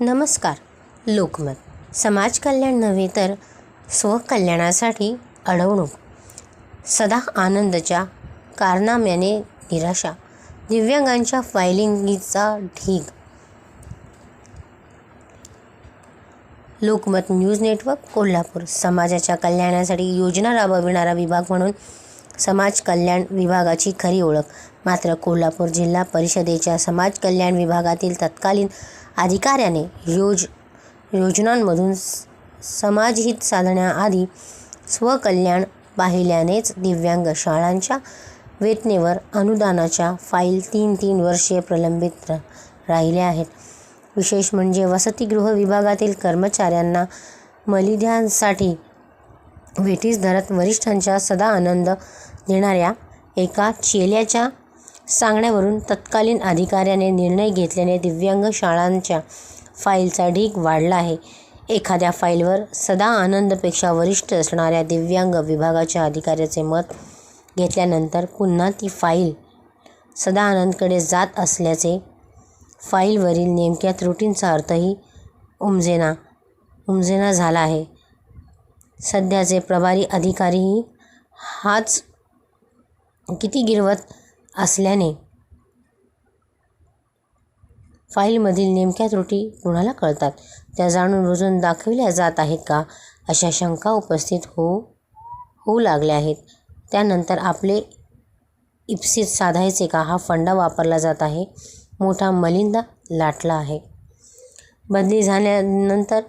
नमस्कार लोकमत. समाज कल्याण नव्हे तर स्वकल्याणासाठी अडवणूक. सदा आनंदच्या कारनाम्याने निराशा दिव्यांगांच्या फायलिंगीचा ढीग. Lokmat news network Kolhapur. समाजाच्या कल्याणासाठी योजना राबविणारा विभाग म्हणून समाज कल्याण विभागाची खरी ओळख. मात्र कोल्हापूर जिल्हा परिषदेच्या समाज कल्याण विभागातील तत्कालीन अधिकाऱ्याने योज योजनांमधून स- समाजहित साधण्याआधी स्वकल्याण पाहिल्यानेच दिव्यांग शाळांच्या वेतनेवर अनुदानाच्या फाईल तीन तीन वर्षे प्रलंबित राहिल्या आहेत. विशेष म्हणजे वसतिगृह विभागातील कर्मचाऱ्यांना मलिद्यांसाठी वेठीस धरत वरिष्ठांच्या सदा आनंद देणाऱ्या एका चेल्याच्या सांगण्यावरून तत्कालीन अधिकाऱ्याने निर्णय घेतल्याने दिव्यांग शाळांच्या फाईलचा ढीग वाढला आहे. एखाद्या फाईलवर सदा आनंदपेक्षा वरिष्ठ असणाऱ्या दिव्यांग विभागाच्या अधिकाऱ्याचे मत घेतल्यानंतर पुन्हा ती फाईल सदा आनंदकडे जात असल्याचे फाईलवरील नेमक्या त्रुटींचा अर्थही उमजेना उमजेना झाला आहे. सध्याचे प्रभारी अधिकारीही हाच किती गिरवत असल्याने फाईलमधील नेमक्या त्रुटी कुणाला कळतात? त्या जाणून रुजून दाखविल्या जात आहेत का? अशा शंका उपस्थित होऊ होऊ लागल्या आहेत. त्यानंतर आपले इप्सित साधायचे का? हा फंडा वापरला जात आहे. मोठा मलिंदा लाटला आहे. बदली झाल्यानंतर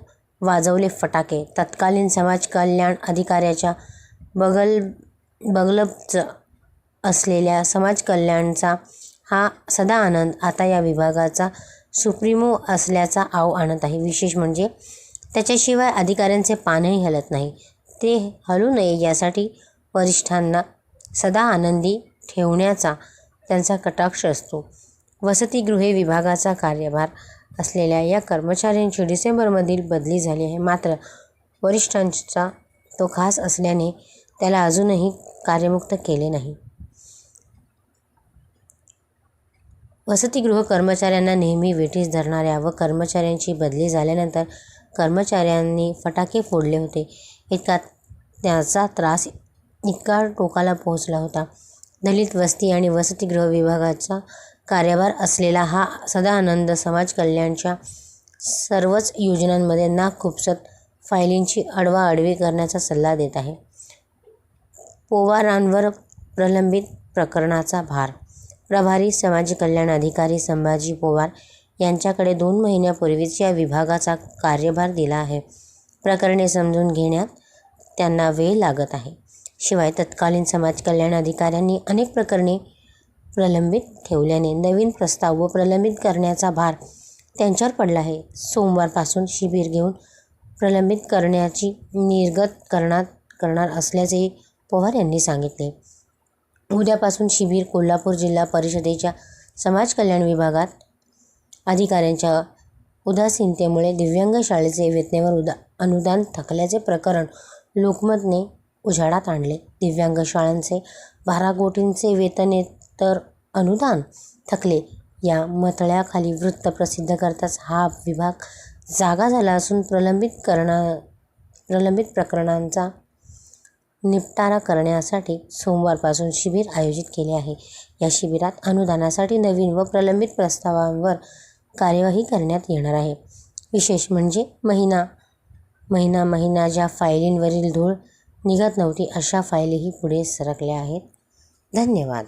वाजवले फटाके. तत्कालीन समाज कल्याण अधिकाऱ्याच्या बगल बगलबचं असलेल्या समाज कल्याणचा हा सदा आनंद आता या विभागाचा सुप्रीमो असल्याचा आव आणत आहे. विशेष म्हणजे त्याच्याशिवाय अधिकाऱ्यांचे पानही हलत नाही. ते हलू नये यासाठी वरिष्ठांना सदा आनंदी ठेवण्याचा त्यांचा कटाक्ष असतो. वसतिगृहे विभागाचा कार्यभार असलेल्या या कर्मचाऱ्यांची डिसेंबरमधील बदली झाली आहे. मात्र वरिष्ठांचा तो खास असल्याने त्याला अजूनही कार्यमुक्त केले नाही. वसतिगृह कर्मचाऱ्यांना नेहमी वेठीस धरणाऱ्या व कर्मचाऱ्यांची बदली झाल्यानंतर कर्मचाऱ्यांनी फटाके फोडले होते. इतका त्याचा त्रास इतका टोकाला पोहोचला होता. दलित वस्ती आणि वसतिगृह विभागाचा कार्यभार असलेला हा सदानंद समाज कल्याणच्या सर्वच योजनांमध्ये ना खुपसत फायलींची अडवाअडवी करण्याचा सल्ला देत आहे. पोवारांवर प्रलंबित प्रकरणाचा भार प्रभारी समाज कल्याण अधिकारी संभाजी पोवार यांच्याकडे दोन महिन्यापूर्वीच या विभागाचा कार्यभार दिला आहे. प्रकरणे समजून घेण्यात त्यांना वेळ लागत आहे. शिवाय तत्कालीन समाज कल्याण अधिकाऱ्यांनी अनेक प्रकरणे प्रलंबित ठेवल्याने नवीन प्रस्ताव व प्रलंबित करण्याचा भार त्यांच्यावर पडला आहे. सोमवारपासून शिबिर घेऊन प्रलंबित करण्याची निर्गत करणार करणार असल्याचे पवार यांनी सांगितले. उद्यापासून शिबिर कोल्हापूर जिल्हा परिषदेच्या समाज कल्याण विभागात अधिकाऱ्यांच्या उदासीनतेमुळे दिव्यांग शाळेचे वेतनेवर उदा अनुदान थकल्याचे प्रकरण लोकमतने उजाडात आणले. दिव्यांग शाळांचे बारा कोटींचे वेतनेतर अनुदान थकले. या मतळ्याखाली वृत्त प्रसिद्ध करताच हा विभाग जागा झाला असून प्रलंबित करणा प्रलंबित प्रकरणांचा निपटारा करण्यासाठी सोमवारपासून शिबिर आयोजित केले आहे. या शिबिरात अनुदानासाठी नवीन व प्रलंबित प्रस्तावांवर कार्यवाही करण्यात येणार आहे. विशेष म्हणजे महिना महिना महिना ज्या फायलींवरील धूळ निघत नव्हती अशा फायलीही पुढे सरकल्या आहेत. धन्यवाद.